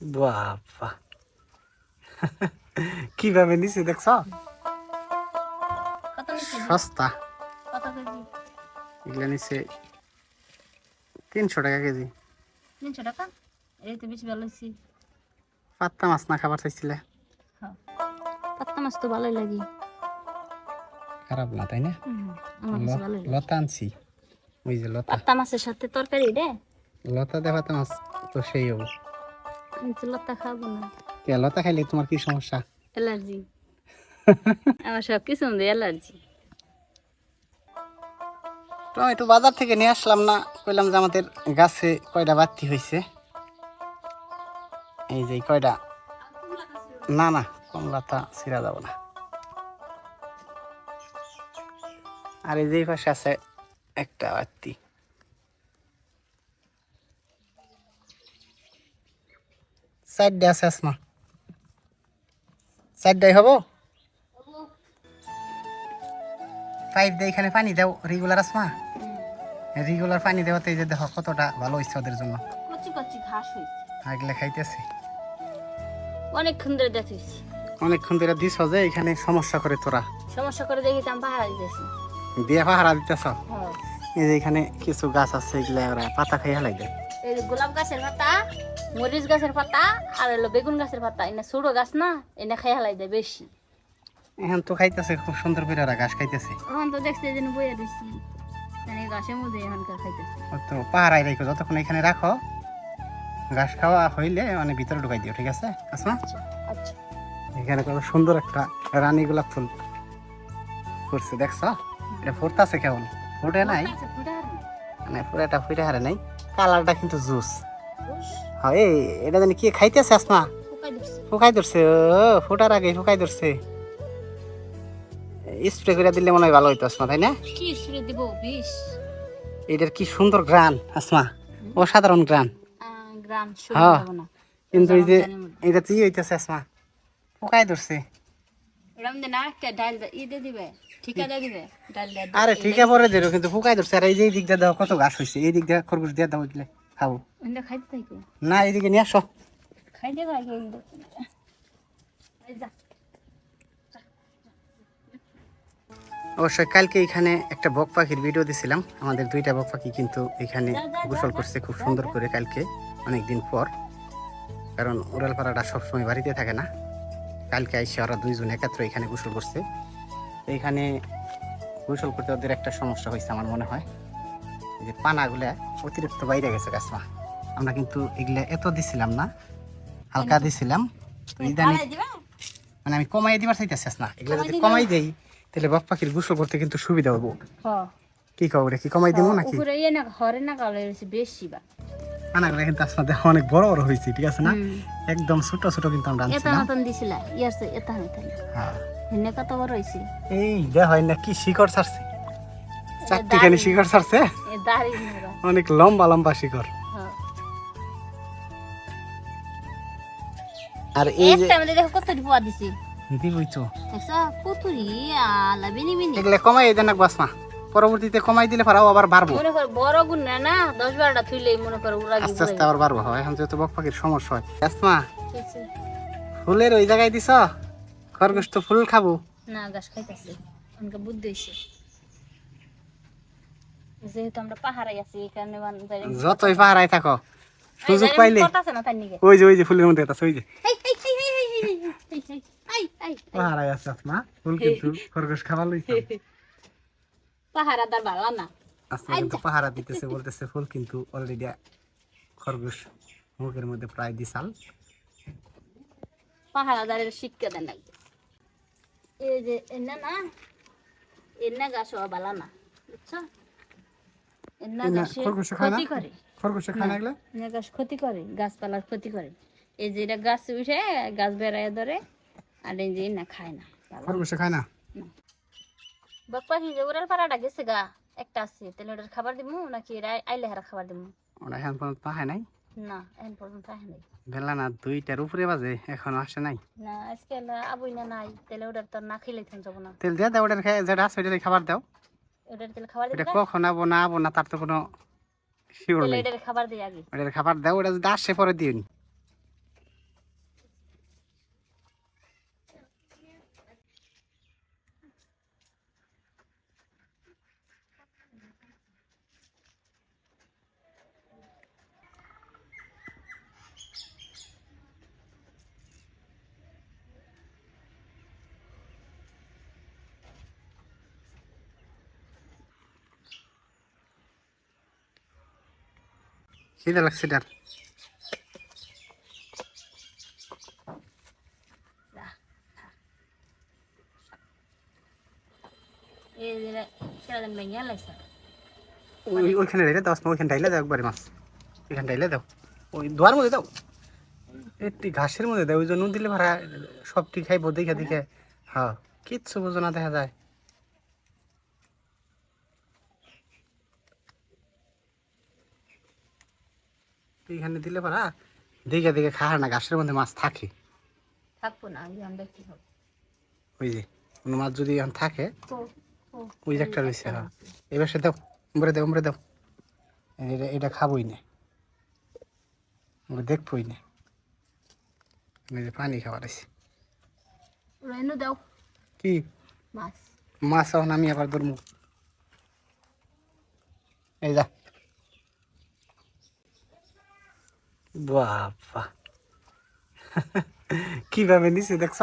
বাবা। কীভাবে নিছে দেখছ? সস্তা। কত কেজি? এগুলো নিচ্ছে তিনশো টাকা কেজি। তিনশো টাকা? এই তো বেশি ভালো হয়েছি। পাত্তা মাছ না খাবার চাইছিলে? হ্যাঁ। পাত্তা মাছ তো ভালোই লাগে। খারাপ না তাই না? লতা আনছি। ওই যে লতা। পাত্তা মাছের সাথে তরকারি রে? লতা তো মাছ তো সেই হব লতা খাব না? কে লতা খাইলে তোমার কি সমস্যা? অ্যালার্জি। আমার সব কিছু অ্যালার্জি। টমেটো বাজার থেকে নিয়ে আসলাম না কইলাম যে আমাদের গাছে কয়টা বাতি হয়েছে এই যে কয়টা না না কমলাটা ছিঁড়া যাব না। আর এই যে পাশে আছে একটা বাতি। চারটে আছে আসমা চারটাই হব? পাইপ দিয়ে এখানে পানি দাও রেগুলার আসমা রেগুলার পানি দেওয়াতে যে দেখো কতটা ভালো হয়েছে ওদের জন্য। কচি কচি ঘাস হয়েছে আগলে খাইতেছে। অনেকক্ষণ ধরে দেখেছি অনেকক্ষণ ধরে দিছ যে এখানে সমস্যা করে তোরা। সমস্যা করে দেখেছি আমি পাহারা দিতেছি। দিয়ে পাহারা দিতেছ? হ্যাঁ। এই যে এখানে কিছু গাছ আছে এগুলা ওরা পাতা খাইয়া দেয় এই গোলাপ গাছের পাতা মরিচ গাছের পাতা আর হলো বেগুন গাছের পাতা। এনে ছোট গাছ না এনে খাই হালাই দেয় বেশি। এখন তো খাইতেছে খুব সুন্দর করে ওরা ঘাস খাইতেছে। এখন তো দেখছি জন্য বইয়া দিচ্ছি মানে গাছের মধ্যে এখানকার খাইতেছে। তো পাহারাই রাখো যতক্ষণ এখানে রাখো ঘাস খাওয়া হইলে মানে ভিতরে ঢুকাই দিও ঠিক আছে? আসমা? আচ্ছা আচ্ছা। এখানে কত সুন্দর একটা রানী গোলাপ ফুল করছে দেখছ? এটা ফুটতাছে কেমন? ফুটে নাই? আর। মানে পুরাটা ফুটে হারে নাই। কালারটা কিন্তু জুস। হ্যাঁ এই এটা জানি কি খাইতেছে আসমা। ফুকাই ধরছে। ও ফুটার আগে ফুকাই ধরছে। স্প্রে করে দিলে মনে হয় ভালো হইতো আসমা তাই না? কি সুরে দিব বিষ? এটার কি সুন্দর গ্রান আসমা। অসাধারণ গ্রান। আহ, গ্রাম হ্যাঁ। কিন্তু এই যে এটা তুই হইতেছে আসমা? ফুকাই ধরছে। আরে ঠিক আছে পরে দেরো কিন্তু ফুকাই ধরছে। আর এই যে দিক দিয়ে দাও কত ঘাস হয়েছে এই দিক দিয়ে খরগোশ দিয়ে দাও এগুলো খাব। না এইদিকে নিয়ে আসো। খাইতে খাই অবশ্যই কালকে এখানে একটা বক পাখির ভিডিও দিছিলাম। আমাদের দুইটা বক পাখি কিন্তু এখানে গোসল করছে খুব সুন্দর করে কালকে অনেক দিন পর। কারণ উড়ালপাড়াটা সবসময় বাড়িতে থাকে না। কালকে আইসে ওরা দুইজন একত্র এখানে গোসল করছে। তো এখানে গোসল করতে ওদের একটা সমস্যা হয়েছে আমার মনে হয়। যে পানাগুলা অতিরিক্ত বাইরে গেছে গাছমা আমরা কিন্তু এগুলা এত দিছিলাম না হালকা দিছিলাম। তো ইদানি মানে আমি কমাই দিবার চাইতেছিস না। এগুলো যদি কমাই দেই তাহলে বক পাখির গোসল করতে কিন্তু সুবিধা হব। কি খবর কি কমাই দিব নাকি? ইয়ে বেশি বা। আনাগুলো কিন্তু আসলে অনেক বড় বড় হয়েছে ঠিক আছে না? একদম ছোট ছোট কিন্তু আমরা এটা আনছিলাম। মতন দিছিল ইয়ার সে এটা হইতে হ্যাঁ। হিনে কত বড় হয়েছে? এই দেখ হয় না কি শিকড় ছাড়ছে। চারটিখানি শিকড় ছাড়ছে। অনেক লম্বা লম্বা শিকড়। হ্যাঁ। আর এই যে আমাদের দেখো কত পোয়া দিছি। দিবই তো। দেখছ? কতুরি আলা বিনি বিনি। এগুলো কমাই দেন বাসমা। পরবর্তীতে কমাই দিলে পারাও আবার বাড়বো মনে বড় গুণ না না 10 12টা থইলেই মনে উড়া আস্তে আবার বাড়বো হয় এখন যেহেতু সমস্যা হয় আসমা ফুলের ওই জায়গায় দিছ খরগোশ তো ফুল খাব না গাছ খাইতাছে অনেক বুদ্ধি হইছে আমরা ফুলের মধ্যে খরগোশ খাবার পাহারাদার ভালো না। আসমা কিন্তু পাহারা দিতেছে বলতেছে ফুল কিন্তু অলরেডি খরগোশ মুখের মধ্যে প্রায় দিশাল পাহারাদারের শিক্ষা দেন লাগবে এই যে এনা না এনা গাছ ভালো না বুঝছ? এনা গাছে? ক্ষতি করে। খরগোশে খায় না গাছ ক্ষতি করে গাছপালার ক্ষতি করে। এই যে এটা গাছ উঠে গাছ বেড়ায় ধরে আর এই যে না খায় না খরগোশে খায় না। বাপ পাখি যে পাড়াটা গেছে গা। একটা আছে তাহলে ওটার খাবার দিমু নাকি এরা আইলে হারা খাবার দিমু? ওরা এখন পর্যন্ত পাহায় নাই? না এখন পর্যন্ত আসে নাই। বেলা না দুইটার উপরে বাজে এখনও আসে নাই। না আজকে না আবুই না নাই তাহলে ওটার তো না খেলে থাম যাব না। তেল দিয়ে দাও ওটার খায় যেটা আছে ওটার খাবার দাও। ওটার তাহলে খাবার এটা কখন আবো না আবো না তার তো কোনো শিওর নেই। এটার খাবার দিই আগে। ওটার খাবার দাও ওটা যদি আসে পরে দিও নি। খিদে লাগছে ওই ওইখানে দাও ওই মধ্যে দাও। একটি ঘাসের মধ্যে দাও, ওই জন্য দিলে ভাড়া সবটি খাইবো দেখে দেখে। হ্যাঁ কিচ্ছু বোঝো না, দেখা যায়। এইখানে দিলে ভাড়া দেখে দেখে খাওয়া না ঘাসের মধ্যে মাছ থাকে। থাকব না আমি আমরা কি হবে ওই যে কোনো মাছ যদি এখন থাকে ওই যে একটা রয়েছে হ্যাঁ। এবার সে দাও উমরে দাও উমরে দাও। এটা এটা খাবোই না। ওকে দেখবোই না। যে পানি খাবার আছে রেনু দাও। কি? মাছ। মাছ এখন আমি আবার ধরবো। এই যা। বাবা। কীভাবে নিছে দেখছ?